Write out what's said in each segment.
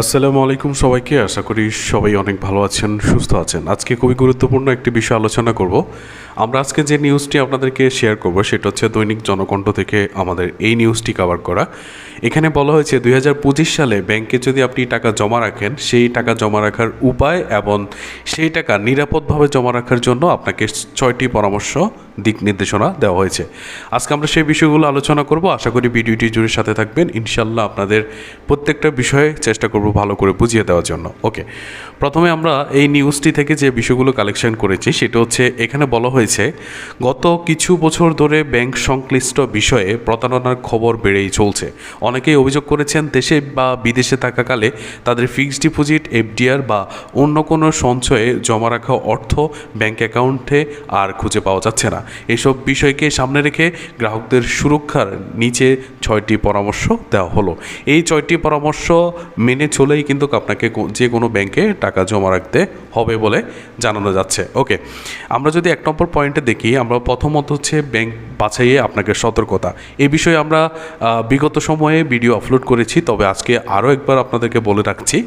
আসসালামু আলাইকুম সবাইকে। আশা করি সবাই অনেক ভালো আছেন, সুস্থ আছেন। আজকে খুবই গুরুত্বপূর্ণ একটি বিষয় আলোচনা করব। আমরা আজকে যে নিউজটি আপনাদেরকে শেয়ার করব, সেটা হচ্ছে দৈনিক জনকণ্ঠ থেকে আমাদের এই নিউজটি কভার করা। এখানে বলা হয়েছে, দুই হাজার পঁচিশ সালে ব্যাংকে যদি আপনি টাকা জমা রাখেন, সেই টাকা জমা রাখার উপায় এবং সেই টাকা নিরাপদভাবে জমা রাখার জন্য আপনাকে ছয়টি পরামর্শ দিক নির্দেশনা দেওয়া হয়েছে। আজকে আমরা সেই বিষয়গুলো আলোচনা করব। আশা করি ভিডিওটি জুড়ে সাথে থাকবেন। ইনশাল্লাহ আপনাদের প্রত্যেকটা বিষয়ে চেষ্টা করব ভালো করে বুঝিয়ে দেওয়ার জন্য। ওকে। প্রথমে আমরা এই নিউজটি থেকে যে বিষয়গুলো কালেকশন করেছি, সেটা হচ্ছে এখানে বলা হয়েছে, গত কিছু বছর ধরে ব্যাংক সংশ্লিষ্ট বিষয়ে প্রতারণার খবর বেড়েই চলছে। অনেকেই অভিযোগ করেছেন, দেশে বা বিদেশে থাকাকালে তাদের ফিক্সড ডিপোজিট, এফডিআর বা অন্য কোনো সঞ্চয়ে জমা রাখা অর্থ ব্যাংক অ্যাকাউন্টে আর খুঁজে পাওয়া যাচ্ছে না। এসব বিষয়কে সামনে রেখে গ্রাহকদের সুরক্ষার নিচে ছয়টি পরামর্শ দেওয়া হলো। এই ছয়টি পরামর্শ মেনে চলেই কিন্তু আপনাকে যে কোনো ব্যাংকে টাকা জমা রাখতে হবে বলে জানানো যাচ্ছে। ওকে, আমরা যদি এক নম্বর পয়েন্টে দেখি, আমরা প্রথমত হচ্ছে ব্যাংক বাছাইয়ে আপনাকে সতর্কতা। এ বিষয়ে আমরা বিগত সময়ে ভিডিও আপলোড করেছি, তবে আজকে আরও একবার আপনাদেরকে বলে রাখছি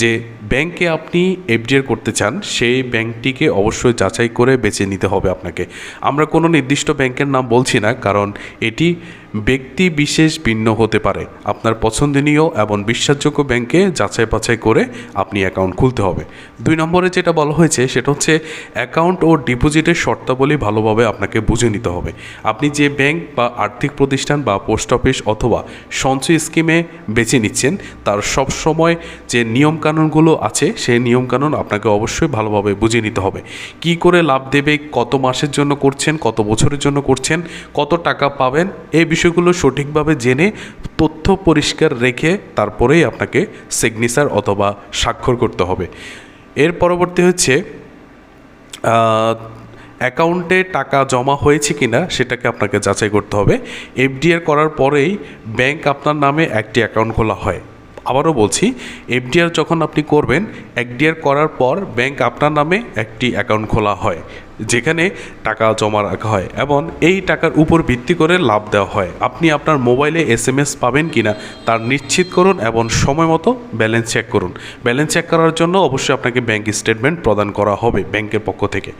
যে ব্যাংকে আপনি এফডিআর করতে চান, সেই ব্যাংকটিকে অবশ্যই যাচাই করে বেছে নিতে হবে আপনাকে। আমরা কোনো নির্দিষ্ট ব্যাংকের নাম বলছি না কারণ এটি ব্যক্তি বিশেষ ভিন্ন হতে পারে। আপনার পছন্দনীয় এবং বিশ্বাসযোগ্য ব্যাংকে যাচাই বাছাই করে আপনি অ্যাকাউন্ট খুলতে হবে। দুই নম্বরে যেটা বলা হয়েছে, সেটা হচ্ছে অ্যাকাউন্ট ও ডিপোজিটের শর্তাবলী ভালোভাবে আপনাকে বুঝে নিতে হবে। আপনি যে ব্যাংক বা আর্থিক প্রতিষ্ঠান বা পোস্ট অফিস অথবা সঞ্চয় স্কিমে বেছে নিচ্ছেন, তার সব সময় যে নিয়মকানুনগুলো আছে, সেই নিয়মকানুন আপনাকে অবশ্যই ভালোভাবে বুঝে নিতে হবে। কি করে লাভ দেবে, কত মাসের জন্য করছেন, কত বছরের জন্য করছেন, কত টাকা পাবেন এই বিষয়গুলো সঠিকভাবে জেনে তথ্য পরিষ্কার রেখে তারপরেই আপনাকে সিগনেচার অথবা স্বাক্ষর করতে হবে। এর পরবর্তী হচ্ছে অ্যাকাউন্টে টাকা জমা হয়েছে কিনা সেটাকে আপনাকে যাচাই করতে হবে। এফডিআর করার পরেই ব্যাংক আপনার নামে একটি অ্যাকাউন্ট খোলা হয়। আবারও বলছি এফডিআর যখন আপনি করবেন এফডিআর করার পর ব্যাংক আপনার নামে একটি অ্যাকাউন্ট খোলা হয়। যেখানে টাকা জমা রাখা হয় এবং এই টাকার উপর ভিত্তি করে লাভ দেওয়া হয়। আপনি আপনার মোবাইলে এস পাবেন কিনা তার নিশ্চিত করুন এবং সময় মতো ব্যালেন্স চেক করুন। ব্যালেন্স চেক করার জন্য অবশ্যই আপনাকে ব্যাংক স্টেটমেন্ট প্রদান করা হবে ব্যাংকের পক্ষ থেকে।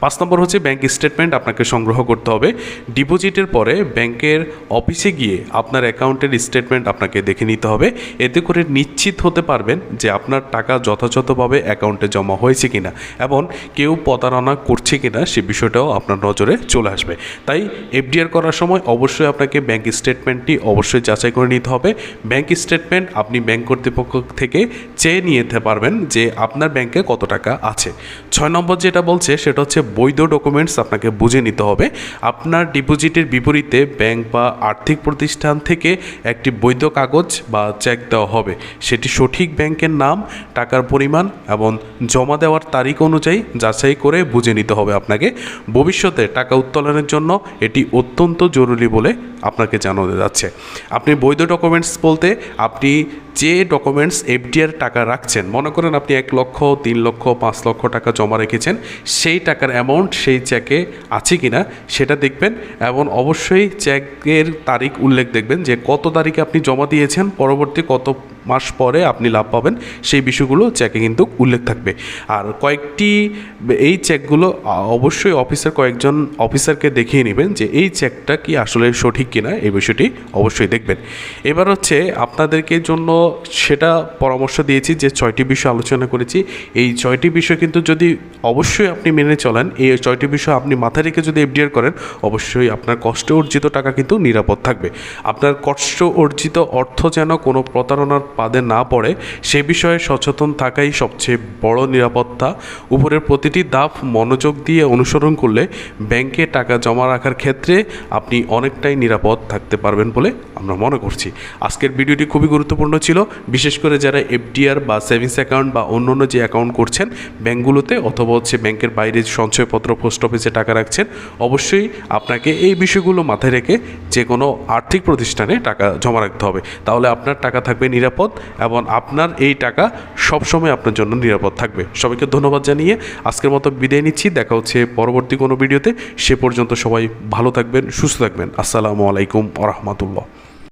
পাঁচ নম্বর হচ্ছে ব্যাংক স্টেটমেন্ট আপনাকে সংগ্রহ করতে হবে। ডিপোজিটের পরে ব্যাংকের অফিসে গিয়ে আপনার অ্যাকাউন্টের স্টেটমেন্ট আপনাকে দেখে নিতে হবে। এতে করে নিশ্চিত হতে পারবেন যে আপনার টাকা যথাযথভাবে অ্যাকাউন্টে জমা হয়েছে কিনা এবং কেউ প্রতারণা করছে কিনা সে বিষয়টাও আপনার নজরে চলে আসবে। তাই এফডিআর করার সময় অবশ্যই আপনাকে ব্যাংক স্টেটমেন্টটি অবশ্যই যাচাই করে নিতে হবে। ব্যাংক স্টেটমেন্ট আপনি ব্যাংক কর্তৃপক্ষ থেকে চেয়ে নিয়ে যেতে পারবেন যে আপনার ব্যাংকে কত টাকা আছে। ছয় নম্বর যেটা বলছে, সেটা হচ্ছে বৈধ ডকুমেন্টস আপনাকে বুঝে নিতে হবে। আপনার ডিপোজিটের বিপরীতে ব্যাংক বা আর্থিক প্রতিষ্ঠান থেকে একটি বৈধ কাগজ বা চেক দেওয়া হবে। সেটি সঠিক ব্যাংকের নাম, টাকার পরিমাণ এবং জমা দেওয়ার তারিখ অনুযায়ী যাচাই করে বুঝে নিতে হবে। আপনাকে। ভবিষ্যতে টাকা উত্তোলনের জন্য এটি অত্যন্ত জরুরি বলে আপনাকে জানানো যাচ্ছে। আপনি বৈধ ডকুমেন্টস বলতে আপনি যে ডকুমেন্টস এফডিআর টাকা রাখছেন, মনে করেন আপনি এক লক্ষ, তিন লক্ষ, পাঁচ লক্ষ টাকা জমা রেখেছেন, সেই টাকার অ্যামাউন্ট সেই চেকে আছে কিনা সেটা দেখবেন এবং অবশ্যই চেকের তারিখ উল্লেখ দেখবেন যে কত তারিখে আপনি জমা দিয়েছেন, পরবর্তী কত মাস পরে আপনি লাভ পাবেন। সেই বিষয়গুলো চেকে কিন্তু উল্লেখ থাকবে। আর কয়েকটি, এই চেকগুলো অবশ্যই অফিসার কয়েকজন অফিসারকে দেখিয়ে নেবেন যে এই চেকটা কি আসলে সঠিক কিনা, এই বিষয়টি অবশ্যই দেখবেন। এবার হচ্ছে আপনাদেরকে জন্য সেটা পরামর্শ দিয়েছি যে ছয়টি বিষয় আলোচনা করেছি। এই ছয়টি বিষয় কিন্তু যদি অবশ্যই আপনি মেনে চলেন, এই ছয়টি বিষয় আপনি মাথায় রেখে যদি এফডিআর করেন, অবশ্যই আপনার কষ্ট অর্জিত টাকা কিন্তু নিরাপদ থাকবে। আপনার কষ্ট অর্জিত অর্থ যেন কোনো প্রতারণার পাদে না পড়ে, সে বিষয়ে সচেতন থাকাই সবচেয়ে বড় নিরাপত্তা। উপরের প্রতিটি ধাপ মনোযোগ দিয়ে অনুসরণ করলে ব্যাংকে টাকা জমা রাখার ক্ষেত্রে আপনি অনেকটাই নিরাপদ থাকতে পারবেন বলে আমরা মনে করছি। আজকের ভিডিওটি খুবই গুরুত্বপূর্ণ ছিল। বিশেষ করে যারা এফডিআর বা সেভিংস অ্যাকাউন্ট বা অন্য যে অ্যাকাউন্ট করছেন ব্যাঙ্কগুলোতে অথবা হচ্ছে ব্যাংকের বাইরে সঞ্চয়পত্র, পোস্ট অফিসে টাকা রাখছেন, অবশ্যই আপনাকে এই বিষয়গুলো মাথায় রেখে যে কোনো আর্থিক প্রতিষ্ঠানে টাকা জমা রাখতে হবে। তাহলে আপনার টাকা থাকবে নিরাপদ। এবং আপনার এই টাকা সবসময় আপনার জন্য নিরাপদ থাকবে। সবাইকে ধন্যবাদ জানিয়ে আজকের মতো বিদায় নিচ্ছি। দেখা হচ্ছে পরবর্তী কোনো ভিডিওতে। সে পর্যন্ত সবাই ভালো থাকবেন, সুস্থ থাকবেন। আসসালামু আলাইকুম রহমতুল্লাহ।